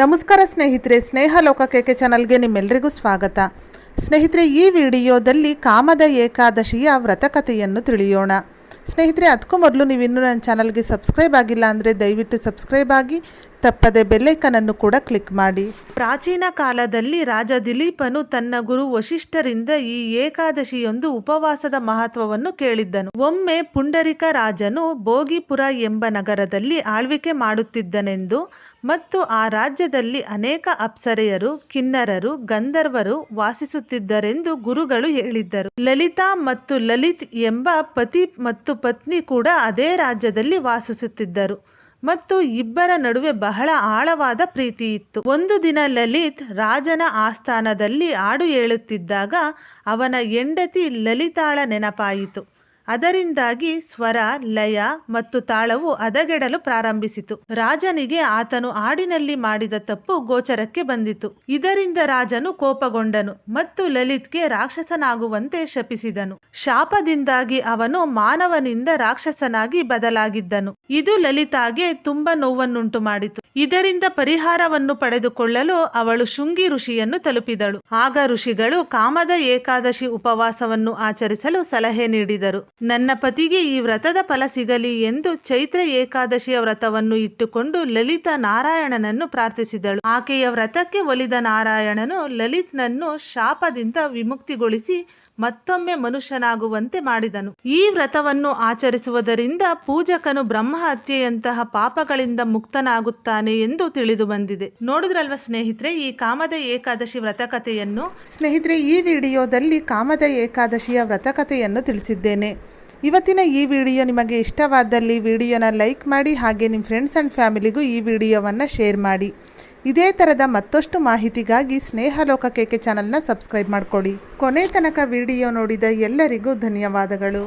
ನಮಸ್ಕಾರ ಸ್ನೇಹಿತರೆ, ಸ್ನೇಹ ಲೋಕ ಕೆಕೆ ಚಾನಲ್ಗೆ ನಿಮ್ಮೆಲ್ಲರಿಗೂ ಸ್ವಾಗತ. ಸ್ನೇಹಿತರೆ, ಈ ವಿಡಿಯೋದಲ್ಲಿ ಕಾಮದ ಏಕಾದಶಿಯ ವ್ರತಕಥೆಯನ್ನು ತಿಳಿಯೋಣ. ಸ್ನೇಹಿತರೆ, ಅದಕ್ಕೂ ಮೊದಲು ನೀವು ಇನ್ನೂ ನನ್ನ ಚಾನಲ್ಗೆ ಸಬ್ಸ್ಕ್ರೈಬ್ ಆಗಿಲ್ಲ ಅಂದರೆ ದಯವಿಟ್ಟು ಸಬ್ಸ್ಕ್ರೈಬ್ ಆಗಿ ತಪ್ಪದೆ ಬೆಲ್ಲೈಕನನ್ನು ಕೂಡ ಕ್ಲಿಕ್ ಮಾಡಿ. ಪ್ರಾಚೀನ ಕಾಲದಲ್ಲಿ ರಾಜ ದಿಲೀಪನು ತನ್ನ ಗುರು ವಶಿಷ್ಠರಿಂದ ಈ ಏಕಾದಶಿಯೊಂದು ಉಪವಾಸದ ಮಹತ್ವವನ್ನು ಕೇಳಿದ್ದನು. ಒಮ್ಮೆ ಪುಂಡರಿಕ ರಾಜನು ಭೋಗಿಪುರ ಎಂಬ ನಗರದಲ್ಲಿ ಆಳ್ವಿಕೆ ಮಾಡುತ್ತಿದ್ದನೆಂದು ಮತ್ತು ಆ ರಾಜ್ಯದಲ್ಲಿ ಅನೇಕ ಅಪ್ಸರೆಯರು, ಕಿನ್ನರರು, ಗಂಧರ್ವರು ವಾಸಿಸುತ್ತಿದ್ದರೆಂದು ಗುರುಗಳು ಹೇಳಿದ್ದರು. ಲಲಿತಾ ಮತ್ತು ಲಲಿತ್ ಎಂಬ ಪತಿ ಮತ್ತು ಪತ್ನಿ ಕೂಡ ಅದೇ ರಾಜ್ಯದಲ್ಲಿ ವಾಸಿಸುತ್ತಿದ್ದರು. ಮತ್ತು ಇಬ್ಬರ ನಡುವೆ ಬಹಳ ಆಳವಾದ ಪ್ರೀತಿ ಇತ್ತು. ಒಂದು ದಿನ ಲಲಿತ್ ರಾಜನ ಆಸ್ಥಾನದಲ್ಲಿ ಹಾಡು ಹೇಳುತ್ತಿದ್ದಾಗ ಅವನ ಹೆಂಡತಿ ಲಲಿತಾಳ ನೆನಪಾಯಿತು. ಅದರಿಂದಾಗಿ ಸ್ವರ, ಲಯ ಮತ್ತು ತಾಳವು ಹದಗೆಡಲು ಪ್ರಾರಂಭಿಸಿತು. ರಾಜನಿಗೆ ಆತನು ಹಾಡಿನಲ್ಲಿ ಮಾಡಿದ ತಪ್ಪು ಗೋಚರಕ್ಕೆ ಬಂದಿತು. ಇದರಿಂದ ರಾಜನು ಕೋಪಗೊಂಡನು ಮತ್ತು ಲಲಿತ್ಗೆ ರಾಕ್ಷಸನಾಗುವಂತೆ ಶಪಿಸಿದನು. ಶಾಪದಿಂದಾಗಿ ಅವನು ಮಾನವನಿಂದ ರಾಕ್ಷಸನಾಗಿ ಬದಲಾಗಿದ್ದನು. ಇದು ಲಲಿತಾಗೆ ತುಂಬಾ ನೋವನ್ನುಂಟು ಮಾಡಿತು ಇದರಿಂದ ಪರಿಹಾರವನ್ನು ಪಡೆದುಕೊಳ್ಳಲು ಅವಳು ಶೃಂಗಿ ಋಷಿಯನ್ನು ತಲುಪಿದಳು. ಆಗ ಋಷಿಗಳು ಕಾಮದ ಏಕಾದಶಿ ಉಪವಾಸವನ್ನು ಆಚರಿಸಲು ಸಲಹೆ ನೀಡಿದರು. ನನ್ನ ಪತಿಗೆ ಈ ವ್ರತದ ಫಲ ಸಿಗಲಿ ಎಂದು ಚೈತ್ರ ಏಕಾದಶಿಯ ವ್ರತವನ್ನು ಇಟ್ಟುಕೊಂಡು ಲಲಿತ ನಾರಾಯಣನನ್ನು ಪ್ರಾರ್ಥಿಸಿದಳು. ಆಕೆಯ ವ್ರತಕ್ಕೆ ಒಲಿದ ನಾರಾಯಣನು ಲಲಿತ್ನನ್ನು ಶಾಪದಿಂದ ವಿಮುಕ್ತಿಗೊಳಿಸಿ ಮತ್ತೊಮ್ಮೆ ಮನುಷ್ಯನಾಗುವಂತೆ ಮಾಡಿದನು. ಈ ವ್ರತವನ್ನು ಆಚರಿಸುವುದರಿಂದ ಪೂಜಕನು ಬ್ರಹ್ಮ ಹತ್ಯೆಯಂತಹ ಪಾಪಗಳಿಂದ ಮುಕ್ತನಾಗುತ್ತಾನೆ ಎಂದು ತಿಳಿದು ಬಂದಿದೆ. ನೋಡಿದ್ರಲ್ವ ಸ್ನೇಹಿತರೆ, ಈ ಕಾಮದ ಏಕಾದಶಿ ವ್ರತಕಥೆಯನ್ನು? ಸ್ನೇಹಿತರೆ, ಈ ವಿಡಿಯೋದಲ್ಲಿ ಕಾಮದ ಏಕಾದಶಿಯ ವ್ರತಕಥೆಯನ್ನು ತಿಳಿಸಿದ್ದೇನೆ. ಇವತ್ತಿನ ಈ ವಿಡಿಯೋ ನಿಮಗೆ ಇಷ್ಟವಾದಲ್ಲಿ ವಿಡಿಯೋನ ಲೈಕ್ ಮಾಡಿ ಹಾಗೆ ನಿಮ್ಮ ಫ್ರೆಂಡ್ಸ್ ಆ್ಯಂಡ್ ಫ್ಯಾಮಿಲಿಗೂ ಈ ವಿಡಿಯೋವನ್ನು ಶೇರ್ ಮಾಡಿ. ಇದೇ ಥರದ ಮತ್ತಷ್ಟು ಮಾಹಿತಿಗಾಗಿ ಸ್ನೇಹಲೋಕ ಕೇಕೆ ಚಾನಲ್ನ ಸಬ್ಸ್ಕ್ರೈಬ್ ಮಾಡಿಕೊಳ್ಳಿ ಕೊನೆ ತನಕ ವಿಡಿಯೋ ನೋಡಿದ ಎಲ್ಲರಿಗೂ ಧನ್ಯವಾದಗಳು